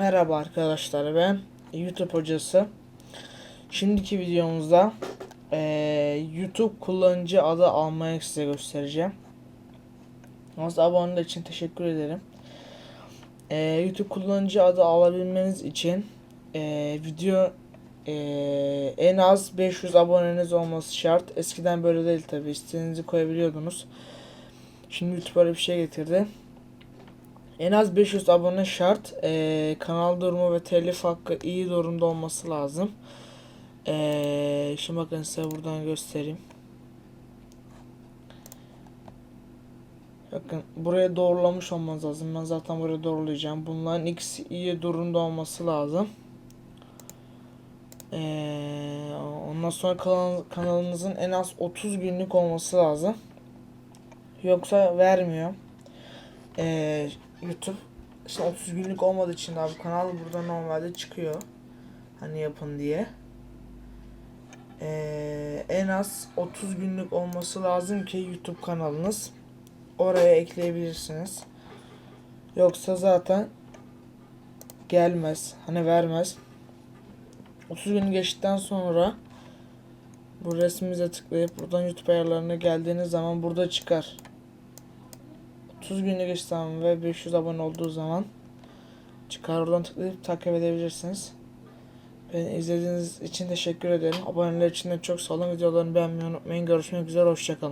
Merhaba arkadaşlar ben YouTube hocası. Şimdiki videomuzda eee, YouTube kullanıcı adı almayı size göstereceğim. Aslında aboneler için teşekkür ederim. Eee, YouTube kullanıcı adı alabilmeniz için eee, video eee, en az 500 aboneniz olması şart. Eskiden böyle değil tabi istediğinizi koyabiliyordunuz. Şimdi YouTube öyle bir şey getirdi. En az 500 abone şart. Ee, kanal durumu ve telif hakkı iyi durumda olması lazım. Ee, şimdi bakın size buradan göstereyim. Bakın buraya doğrulamış olmanız lazım. Ben zaten buraya doğrulayacağım. Bunların ikisi iyi durumda olması lazım. Ee, ondan sonra kanal, kanalınızın en az 30 günlük olması lazım. Yoksa vermiyor. Ee, YouTube işte 30 günlük olmadığı için abi kanal burada normalde çıkıyor. Hani yapın diye. Ee, en az 30 günlük olması lazım ki YouTube kanalınız oraya ekleyebilirsiniz. Yoksa zaten gelmez. Hani vermez. 30 gün geçtikten sonra bu resmimize tıklayıp buradan YouTube ayarlarına geldiğiniz zaman burada çıkar. 30 günlük zaman ve 500 abone olduğu zaman çıkar oradan tıklayıp takip edebilirsiniz. Beni izlediğiniz için teşekkür ederim. Aboneler için de çok sağ olun. Videolarını beğenmeyi unutmayın. Görüşmek üzere. Hoşçakalın.